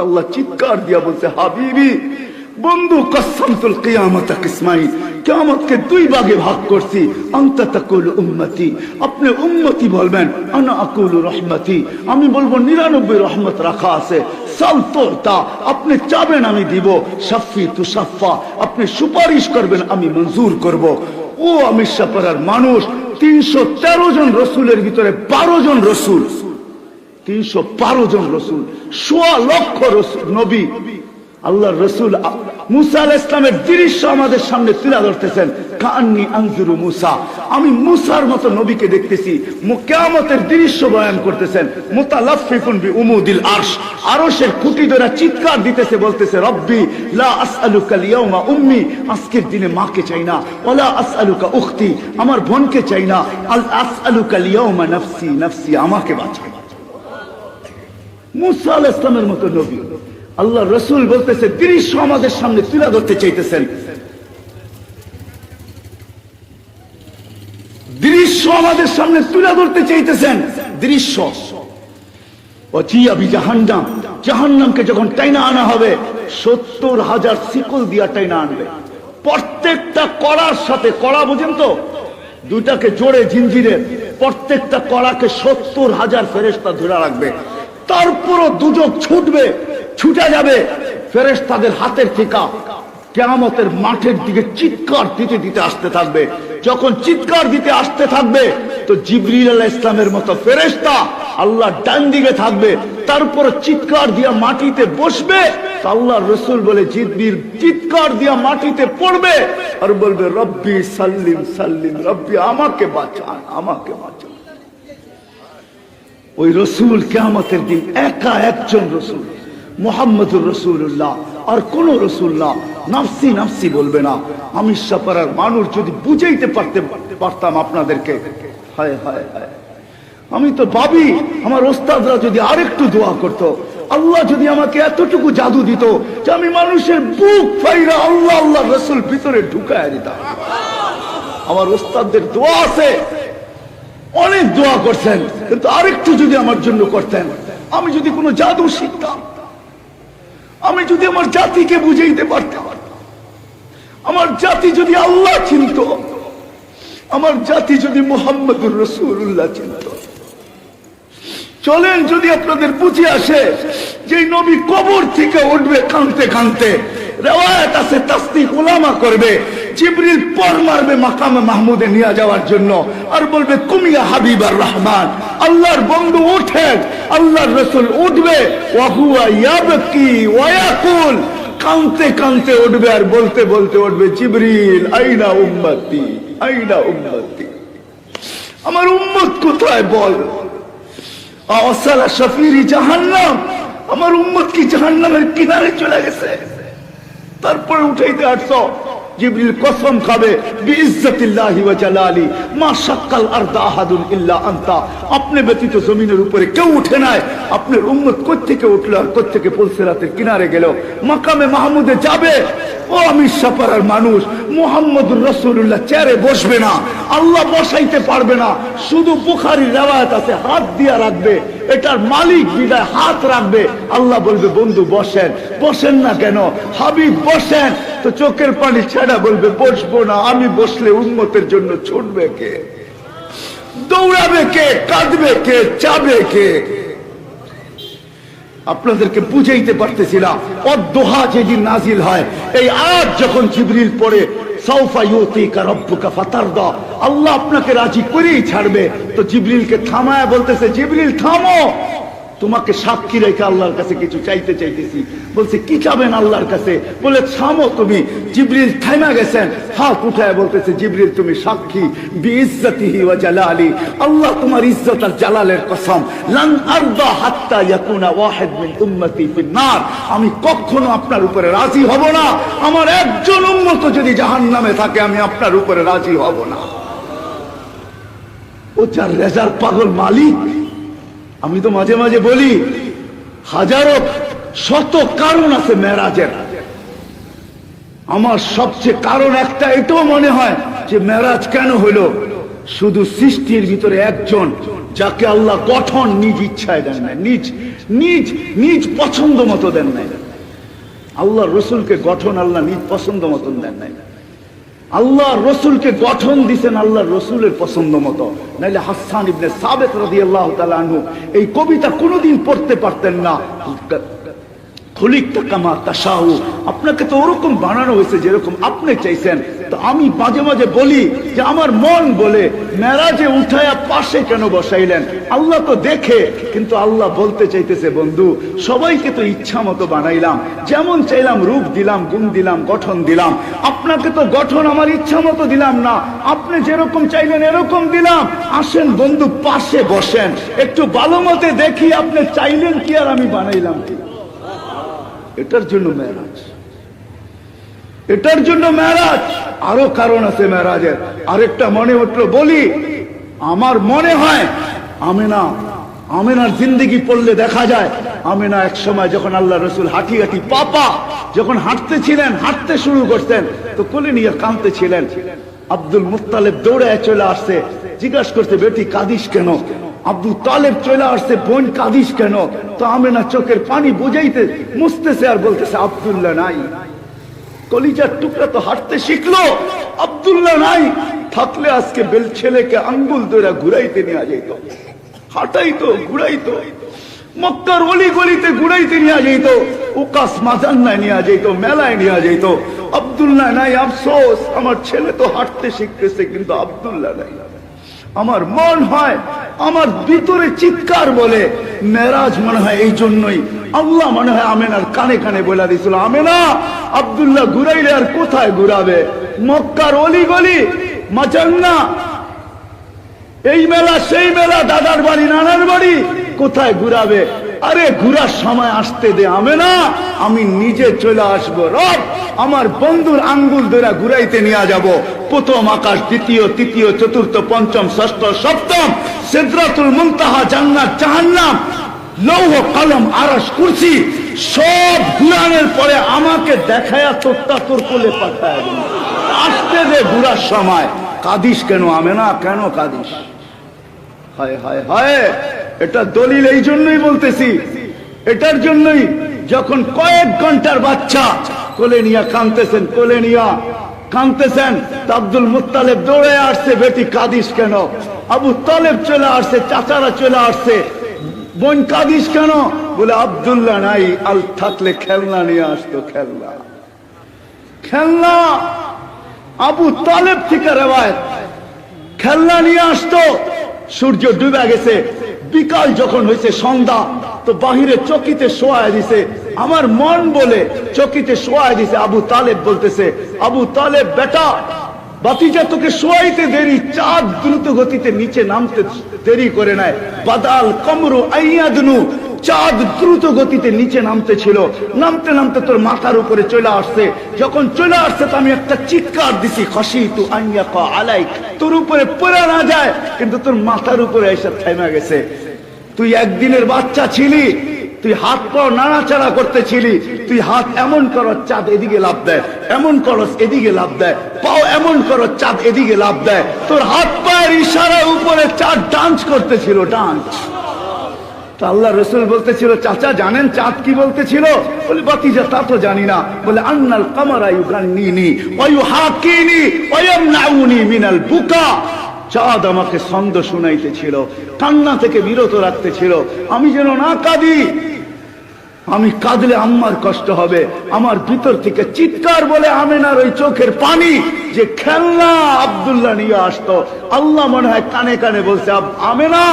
আল্লাহ চিৎকার দিয়া বলছে, হাবিবি, বন্ধু কসমতুল কিয়ামতা কিসমাই কিয়ামতকে দুই ভাগে ভাগ করছি। আনতা তাকুল উম্মতি, আপনি উম্মতি বলবেন, আনা আকুল রহমতি, আমি বলব নিরানব্বই রহমত রাখা আছে সালতোরতা আপনি চাবেন আমি দিব সাফি তু সাফা আপনি সুপারিশ করবেন আমি মঞ্জুর করব। ও আমির সাপাড়ার মানুষ, তিনশো তেরো জন রসুলের ভিতরে বারো জন রসুল। তিনশো বারো জন রসুল, সোয়া লক্ষ নবী। আল্লাহ রসুল মুসা আল ইসলামের দৃশ্য আমাদের সামনে তুলে ধরতেছেন মুসা। আমি মুসার মতো নবীকে দেখতেছি কেয়ামতের দৃশ্য বয়ান করতেছেন মুতালাফিকুন বি উমুদিল আরশ। আরশের খুঁটি ধরে চিৎকার দিতেছে, বলতেছে, রব্বি, লা আসআলুকা লিয়াউমা উম্মি, আজকের দিনে মাকে চাই না, ওয়ালা আসআলুকা উখতি, আমার বোনকে চাই না আল আসআলুকা লিয়াউমা নাফসি নাফসি, আমাকে বাঁচাও। মুসা আল ইসলামের মতো নবী। আল্লাহ রসুল বলতেছে দৃশ্য আমাদের সামনে তুলে ধরতে চাইতেছেন। দৃশ্য আমাদের সামনে তুলে ধরতে চাইতেছেন। দৃশ্য জাহান্নাম। জাহান্নামকে যখন টাইনা আনা হবে, সত্তর হাজার শিকল দিয়া টাইনা আনবে। প্রত্যেকটা করার সাথে কড়া, বুঝেন তো? দুটাকে জোড়ে জিঞ্জিরের প্রত্যেকটা কড়াকে সত্তর হাজার ফেরেস্তা ধরে রাখবে। তারপরও দুজক ছুটবে, ছুটে যাবে। ফেরেস তাদের হাতের ঠিকা কেয়ামতের মাঠের দিকে চিৎকার দিতে দিতে আসতে থাকবে। যখন চিৎকার দিতে আসতে থাকবে, তো জিবরিল আল্লাহ ইসলামের মতো ফেরেস্তা আল্লাহ ডান দিকে থাকবে। তারপর চিৎকার দিয়া মাটিতে বসবে আল্লাহ রসুল বলে, জিবরিল, চিৎকার দিয়া মাটিতে পড়বে আর বলবে, রব্বি সাল্লিম সাল্লিম, রব্বি আমাকে বাঁচান আমাকে বাঁচান ওই রসুল কেয়ামতের দিন একা একজন রসুল, মোহাম্মদুর রসুল্লাহ আর কোন রসুল্লাহ নাফসি নাফসি বলবে না। আমি সাপাড়ার মানুষ যদি বুঝাইতে পারতে পারতাম আপনাদেরকে। হায় হায় হায়। আমি তো ভাবি, আমার ওস্তাদরা যদি আরেকটু দোয়া করত, আল্লাহ যদি আমাকে এতটুকু জাদু দিত যে আমি মানুষের বুক ফাইরা আল্লাহ আল্লাহ রসুল ভিতরে ঢুকায় দিতাম। আমার ওস্তাদদের দোয়া আছে অনেক দোয়া করছেন, কিন্তু আরেকটু যদি আমার জন্য করতেন। আমি যদি কোনো জাদু শিখতাম, আমি যদি আমার জাতিকে বুঝাইতে পারতাম, আমার জাতি যদি আল্লাহ চিনত, আমার জাতি যদি মোহাম্মদুর রসুল্লাহ চিনত। চলেন যদি আপনাদের বুঝে আসে যে নবী কবর থেকে উঠবে কানতে কানতে রেওয়ায়ত আছে তাস্তি ওলামা করবে জিবরিল পর মারবে মাকামে মাহমুদে নিয়ে যাওয়ার জন্য আর বলবে, কুমিয়া হাবিবার রহমান, আল্লাহর বন্ধু ওঠেন আল্লাহর রসুল উঠবে, ওয়াহুয়া ইয়াবকি ওয়ায়াকুল কানতে কানতে উঠবে আর বলতে বলতে উঠবে, জিবরিল, আইনা উম্মতি আইনা উম্মতি। আমার উম্মত কোথায় বল? আসালা শফিরি জাহান্নাম। আমার উম্মত কি জাহান্নামের কিনারে চলে গেছে? তারপরে উঠাইতে আসছো। জিবরিল কসম খাবে, বিইজ্জতিল্লাহি ওয়া জালালি, মা শাক্কাল আরদা আহাদুন ইল্লা আনতা। আপনি ব্যতীত জমিনের উপরে কেউ উঠে নাই। আপনার উম্মত কোত্থেকে উঠল আর কোত্থেকে রাতের কিনারে গেল? মাকামে মাহমুদে যাবে। ও সাপারার মানুষ, মোহাম্মদুর রসুল্লাহ চেয়ারে বসবে না, আল্লাহ বসাইতে পারবে না, শুধু বুখারির রেওয়ায়ত আছে, হাত দিয়া রাখবে, এটার মালিক বিদায় হাত রাখবে, আল্লাহ বলবে, বন্ধু, বসেন। বসেন না কেন? হাবিব, বসেন। তো চোখের পানি ছেড়া বলবে, বসবো না, আমি বসলে উন্মতের জন্য ছুটবে কে? দৌড়াবে কে? কাঁদবে কে? চাবে কে? আপনাদেরকে বুঝাইতে পারতেছিলাম, অদ্দোহা যেদিন নাজিল হয়, এই আজ যখন জিবরিল পড়ে আল্লাহ আপনাকে রাজি করেই ছাড়বে। তো জিবরিলকে থামায় বলতেছে, জিবরিল, থামো! তোমাকে সাক্ষী রেখে আল্লাহর কাছে কিছু চাইতে চাইতেছি। বলছে, কি চাবেন আল্লাহর কাছে? বলে থামো তুমি জিবরিল থাইমা গেছেন। হাত উঠায় বলতেছে, জিবরিল, তুমি সাক্ষী। বিইজ্জতিহি ওয়া জালালি। আল্লাহ তোমার ইজ্জত আর জালালের কসম। লান আরদা হাত্তা ইয়াকুনা ওয়াহিদ মিন উম্মতি ফিন নার আমি কখনো আপনার উপরে রাজি হব না। আমার একজন উম্মত যদি জাহান্নামে থাকে, আমি আপনার উপরে রাজি হব না। ও যার রেজার পাগল মালিক আমি তো মাঝে মাঝে বলি, হাজারো শত কারণ আছে মেরাজের আমার সবচেয়ে কারণ একটা, এটাও মনে হয় যে মেরাজ কেন হলো? শুধু সৃষ্টির ভিতরে একজন যাকে আল্লাহ গঠন নিজ ইচ্ছায় দেন না নিজ নিজ নিজ পছন্দ মতো দেন নাই। আল্লাহ রসুলকে গঠন আল্লাহ নিজ পছন্দ মতন দেন নাই। আল্লাহ রসুলকে গঠন দিছেন আল্লাহ রসুলের পছন্দ মতো। নাইলে হাসান ইবনে সাবেক রাজি আল্লাহ তালু এই কবিতা কোনোদিন পড়তে পারতেন না। আপনাকে তো ওরকম বানানো হয়েছে যেরকম আপনি চাইছেন। তো আমি মাঝে মাঝে বলি যে আমার মন বলে মেরাজে উঠায়া পাশে কেন বসাইলেন? আল্লাহ তো দেখে, কিন্তু আল্লাহ বলতে চাইতেছে, বন্ধু, সবাইকে তো ইচ্ছা মতো বানাইলাম। যেমন চাইলাম রূপ দিলাম, গুণ দিলাম, গঠন দিলাম। আপনাকে তো গঠন আমার ইচ্ছা মতো দিলাম না। আপনি যেরকম চাইলেন এরকম দিলাম। আসেন বন্ধু, পাশে বসেন। একটু ভালো মতে দেখি আপনি চাইলেন কি আর আমি বানাইলাম কি? এটার জন্য মেরাজ এটার জন্য মেরাজ আরও কারণ আছে মেরাজের আরেকটা মনে উঠল বলি, আমার মনে হয় আমেনা, আমেনার জিন্দগি পড়লে দেখা যায়, আমেনা এক সময় যখন আল্লাহ রসুল হাঁটি হাঁটি পাপা যখন হাঁটতে ছিলেন, হাঁটতে শুরু করতেন, তো কোলে নিয়ে কাঁদতে ছিলেন। আব্দুল মুত্তালেব দৌড়ে চলে আসছে, জিজ্ঞাসা করতে বেটি, কাদিস কেন? আব্দুল তালেব চলে আসছে, বোন কাদিস কেন? তো আমেনা চোখের পানি বুঝাইতে মুছতেছে আর বলতেছে, আব্দুল্লাহ নাই। কলিজার টুকরা তো হাঁটতে শিখলো, আব্দুল্লাহ নাই। থাকলে আজকে বেল ছেলেকে আঙ্গুল ধরে ঘুরাইতে নেওয়া যেত হাঁটাইতো, ঘুরাইতো। মক্কার অলি গলিতে ঘুরাইতে নেওয়া যেত উকাস মাজান্নায় নেওয়া যেত মেলায় নেওয়া যেত আব্দুল্লাহ নাই, আফসোস, আমার ছেলে তো হাঁটতে শিখতেছে, কিন্তু আব্দুল্লাহ নাই। আমার মন হয় আমার ভিতরে চিৎকার বলে, মেরাজ মনে হয় এই জন্যই। আল্লাহ মনে হয় আমেনার কানে কানে বলে দিছিল আমেনা, আবদুল্লাহ ঘুরাইলে আর কোথায় ঘুরাবে? মক্কার অলি গলি মাচান্না এই মেলা, সেই মেলা, দাদার বাড়ি, নানার বাড়ি, কোথায় ঘুরাবে? আরে ঘুরার সময় আসতে দে, আমি না। আমি নিজে চলে আসব, রব। আমার বন্ধুর আঙ্গুল ধরে ঘুরাইতে নিয়ে যাব। প্রথম আকাশ, দ্বিতীয়, তৃতীয়, চতুর্থ, পঞ্চম, ষষ্ঠ, সপ্তম, সিদ্রাতুল মুনতাহা, জান্নাত, জাহান্নাম, লৌহ, কলম আরস কুরসি, সব ঘুরানোর পরে আমাকে দেখায়া তোরটা তোর কোলে পাঠায়। আসতে দে ঘুরার সময়। কাদিস কেন, আমে না? কেন কাদিস? হায় হায় হায়। এটা দলিল এই জন্যই বলতেছি। এটার জন্যই যখন কয়েক ঘণ্টার বাচ্চা কোলে নিয়া কানতেছেন কোলে নিয়া কানতেছেন আব্দুল মুত্তালেব দৌড়ে আসছে, বেটি কাদিস কেন? আবু তালেব চলে আসছে, চাচারা চলে আসছে। বোন কাদিস কেন? বলে, আব্দুল্লাহ নাই, আল থাকলে খেলনা নিয়ে আসতো, খেলনা। খেলনা আবু তালেব থেকে রেওয়ায়ত। খেলনা নিয়ে আসতো, সূর্য ডুবে গেছে। বিকাল যখন হয়েছে সন্ধ্যা, তো বাহিরে চকিতে শোয়ায় দিছে, আমার মন বলে চকিতে শোয়া দিছে, আবু তালেব বলতেছে, আবু তালেব, বেটা, বাতিজা তোকে শোয়াইতে দেরি, চাঁদ দ্রুত গতিতে নিচে নামতে দেরি করে নেয় বাদাল কমরু আইয়াদনু চাঁদ দ্রুত গতিতে নিচে নামতে ছিল। নামতে নামতে তোর মাথার উপরে চলে আসছে। যখন চলে আসছে তো আমি একটা চিৎকার দিছি খসি তু আইয়া ক আলাই তোর উপরে পড়ে না যায়, কিন্তু তোর মাথার উপরে এসে থেমে গেছে। তুই একদিনের বাচ্চা ছিলি, তুই হাত পাও নাড়াচাড়া করতেছিলি, তুই হাত এমন করো চাঁদ এদিকে লাভ দেয়, এমন করস এদিকে লাভ দেয়, পাও এমন করো চাঁদ এদিকে লাভ দেয়। তোর হাত পায়ের ইশারা উপরে চাঁদ ডান্স করতেছিল ডান্স আল্লাহ রসুল বলতেছিল, চাচা, জানেন চাঁদ কি বলতেছিল? বলে, বাতিজা, তা তো জানি না। বলে, আন্নাল কামারা ইউগান্নিনি ওয়ু হাকিনি ওয়ামনাউনি মিনাল বুকা। চাঁদ আমাকে ছন্দ শুনাইতেছিল, কান্না থেকে বিরত রাখতেছিল। আমি যেন না কাঁদি, আমি কাঁদলে আম্মার কষ্ট হবে। আমার ভিতর থেকে চিৎকার বলে আমেনার ওই চোখের পানি যে খেলনা আব্দুল্লাহ নিয়ে আসতো। আল্লাহ মনে হয় কানে কানে বলছে আমেনা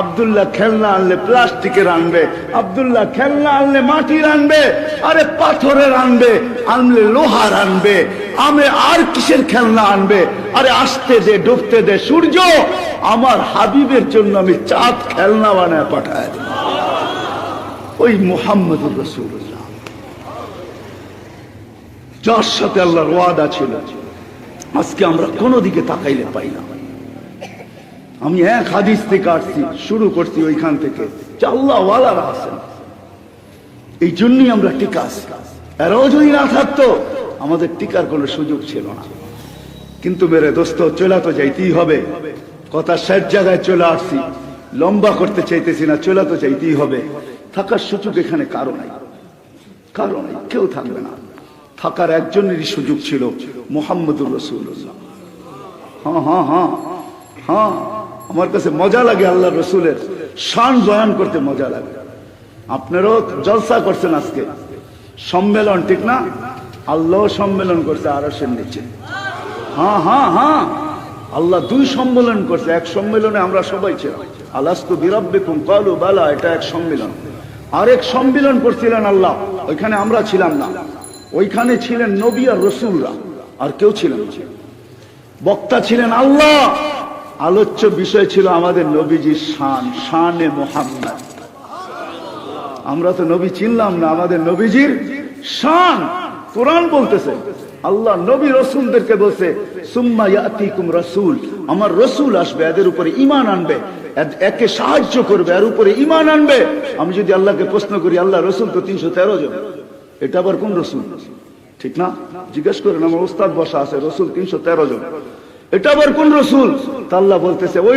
আব্দুল্লাহ খেলনা আনলে প্লাস্টিকের আনবে, আব্দুল্লাহ খেলনা আনলে মাটির আনবে, আরে পাথরের আনবে, আনলে লোহার আনবে, আমি আর কিসের খেলনা আনবে? আরে আসতে দে, ডুবতে দে, সূর্য, আমার হাবিবের জন্য আমি চাঁদ খেলনা বানায় পাঠায় ওই মোহাম্মদুর রসুল্লাহ যার সাথে আল্লাহর ওয়াদা ছিল, আজকে আমরা কোনো দিকে তাকাইলে পাই না। আমি এক হাদিস থেকে আসছি, শুরু করছি ওইখান থেকে। যে আল্লাহ ওয়ালারা আছেন। এই জন্যই আমরা টিকা এরাও যদি না থাকতো, আমাদের টিকার কোনো সুযোগ ছিল না। কিন্তু মেরে দোস্ত, চলে তো যাইতেই হবে। কথা শেষ জায়গায় চলে আসছি। লম্বা করতে চাইতেছি না, চলে তো যাইতেই হবে। থাকার সুযোগ এখানে কারও নাই। কারও নাই, কেউ থাকবে না। থাকার একজনেরই সুযোগ ছিল মোহাম্মদুর রসুল্লাহ হ্যাঁ হ্যাঁ হ্যাঁ হ্যাঁ। আমার কাছে মজা লাগে আল্লাহ রসুলের শান বয়ান করতে মজা লাগে। আপনারাও জলসা করছেন আজকে। সম্মেলন, ঠিক না? আল্লাহ সম্মেলন করছে আরসের নিচে। হ্যাঁ হ্যাঁ হ্যাঁ। আল্লাহ দুই সম্মেলন করছে, এক সম্মেলনে আমরা সবাই ছিলাম। আলাস্তু বিরব্বিকুম কালু বালা, এটা এক সম্মেলন। আরেক সম্মেলন করছিলেন আল্লাহ, ওইখানে আমরা ছিলাম না। ওইখানে ছিলেন নবী আর রসুলরা, আর কেউ ছিলেন বক্তা ছিলেন আল্লাহ। আলোচ্য বিষয় ছিল আমাদের নবীজির শান, শানে মোহাম্মদ। আমরা তো নবী চিনলাম না, আমাদের নবীজির শান। কোরআন বলতেছে, আল্লাহ নবী রসুলদেরকে বলছে, সুম্মা ইয়াতিকুম রাসূল। আমার রসুল আসবে, এদের উপরে ঈমান আনবে একে সাহায্য করবে, এর উপরে ঈমান আনবে। আমি যদি আল্লাহকে প্রশ্ন করি, আল্লাহ রসুল তো তিনশো তেরো জন, এটা আবার কোন রসুল? ঠিক না? জিজ্ঞেস করেন, আমার ওস্তাদ বসা আছে, রসুল তিনশো তেরো জন। এটা আবার কোন রসুল? তা আল্লাহ বলতেছে ওই